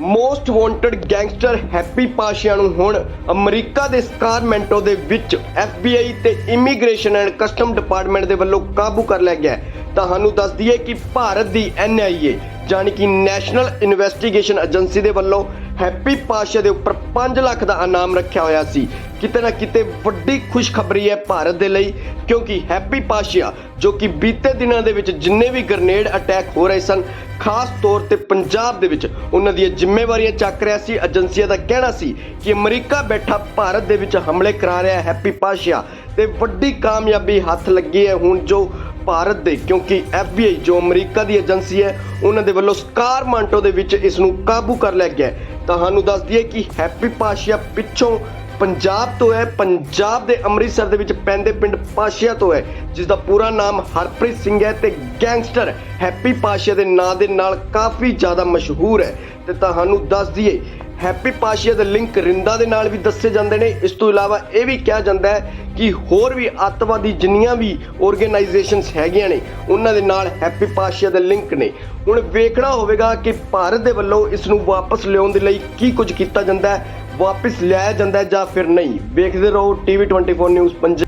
Most wanted gangster Happy Pasha ਨੂੰ ਹੁਣ America ਦੇ ਸਕਾਰਮੈਂਟੋ ਦੇ ਵਿੱਚ FBI ਤੇ ਇਮੀਗ੍ਰੇਸ਼ਨ ਐਂਡ ਕਸਟਮ ਡਿਪਾਰਟਮੈਂਟ ਦੇ ਵੱਲੋਂ ਕਾਬੂ ਕਰ ਲਿਆ ਗਿਆ ਹੈ। ਤੁਹਾਨੂੰ ਦੱਸ ਦਈਏ ਕਿ ਭਾਰਤ ਦੀ NIA ਜਾਣੀ ਕਿ ਨੈਸ਼ਨਲ ਇਨਵੈਸਟੀਗੇਸ਼ਨ ਏਜੰਸੀ ਦੇ ਵੱਲੋਂ ਹੈਪੀ ਪਾਸ਼ਾ ਦੇ ਉੱਪਰ 5 ਲੱਖ ਦਾ ਇਨਾਮ ਰੱਖਿਆ ਹੋਇਆ ਸੀ। ਕਿਤੇ ਨਾ ਕਿਤੇ ਵੱਡੀ ਖੁਸ਼ਖਬਰੀ ਹੈ ਭਾਰਤ ਦੇ ਲਈ, ਕਿਉਂਕਿ ਹੈਪੀ ਪਾਸ਼ਾ ਜੋ ਕਿ ਬੀਤੇ ਦਿਨਾਂ ਦੇ ਵਿੱਚ ਜਿੰਨੇ ਵੀ ਗ੍ਰਨੇਡ ਅਟੈਕ ਹੋ ਰਹੇ ਸਨ, ਖਾਸ ਤੌਰ ਤੇ ਪੰਜਾਬ ਦੇ ਵਿੱਚ, ਉਹਨਾਂ ਦੀਆਂ ਜ਼ਿੰਮੇਵਾਰੀਆਂ ਚੱਕ ਰਿਹਾ ਸੀ। ਏਜੰਸੀਆਂ ਦਾ ਕਹਿਣਾ ਸੀ ਕਿ ਅਮਰੀਕਾ ਬੈਠਾ ਭਾਰਤ ਦੇ ਵਿੱਚ ਹਮਲੇ ਕਰਾ ਰਿਹਾ ਹੈ ਹੈਪੀ ਪਾਸ਼ਾ ਤੇ ਵੱਡੀ ਕਾਮਯਾਬੀ ਹੱਥ ਲੱਗੀ ਹੈ ਹੁਣ ਜੋ ਭਾਰਤ ਦੇ, ਕਿਉਂਕਿ FBI ਜੋ ਅਮਰੀਕਾ ਦੀ ਏਜੰਸੀ ਹੈ, ਉਹਨਾਂ ਦੇ ਵੱਲੋਂ ਸਕਾਰਮਾਂਟੋ ਦੇ ਵਿੱਚ ਇਸ ਨੂੰ ਕਾਬੂ ਕਰ ਲਿਆ ਗਿਆ ਤੁਹਾਨੂੰ ਦੱਸ ਦਈਏ ਕਿ ਹੈਪੀ ਪਾਸ਼ਾ ਪਿੱਛੋਂ ਪੰਜਾਬ ਤੋਂ ਹੈ, ਪੰਜਾਬ ਦੇ ਅੰਮ੍ਰਿਤਸਰ ਦੇ ਵਿੱਚ ਪੈਂਦੇ ਪਿੰਡ ਪਾਸ਼ਾ ਤੋਂ ਹੈ ਜਿਸ ਦਾ ਪੂਰਾ ਨਾਮ ਹਰਪ੍ਰੀਤ ਸਿੰਘ ਹੈ ਤੇ ਗੈਂਗਸਟਰ ਹੈਪੀ ਪਾਸ਼ਾ ਦੇ ਨਾਂ ਦੇ ਨਾਲ ਕਾਫੀ ਜ਼ਿਆਦਾ ਮਸ਼ਹੂਰ ਹੈ। ਤੇ ਤੁਹਾਨੂੰ ਦੱਸ ਦਈਏ, ਹੈਪੀ ਪਾਸ਼ਾ ਦੇ ਲਿੰਕ ਰਿੰਦਾ ਦੇ ਨਾਲ ਵੀ ਦੱਸੇ ਜਾਂਦੇ ਨੇ। ਇਸ ਤੋਂ ਇਲਾਵਾ ਇਹ ਵੀ ਕਿਹਾ ਜਾਂਦਾ ਹੈ ਕਿ ਹੋਰ ਵੀ ਅੱਤਵਾਦੀ ਜਿੰਨੀਆਂ ਵੀ ਆਰਗੇਨਾਈਜੇਸ਼ਨਸ ਹੈਗੀਆਂ ਨੇ, ਉਹਨਾਂ ਦੇ ਨਾਲ ਹੈਪੀ ਪਾਸ਼ਾ ਦੇ ਲਿੰਕ ਨੇ। ਹੁਣ ਵੇਖਣਾ ਹੋਵੇਗਾ ਕਿ ਭਾਰਤ ਦੇ ਵੱਲੋਂ ਇਸ ਨੂੰ ਵਾਪਸ ਲਿਆਉਣ ਦੇ ਲਈ ਕੀ ਕੁਝ ਕੀਤਾ ਜਾਂਦਾ ਹੈ, ਵਾਪਸ ਲਿਆਇਆ ਜਾਂਦਾ ਹੈ ਜਾਂ ਫਿਰ ਨਹੀਂ। ਵੇਖਦੇ ਰਹੋ ਟੀਵੀ 24 ਨਿਊਜ਼ ਪੰਜਾਬ।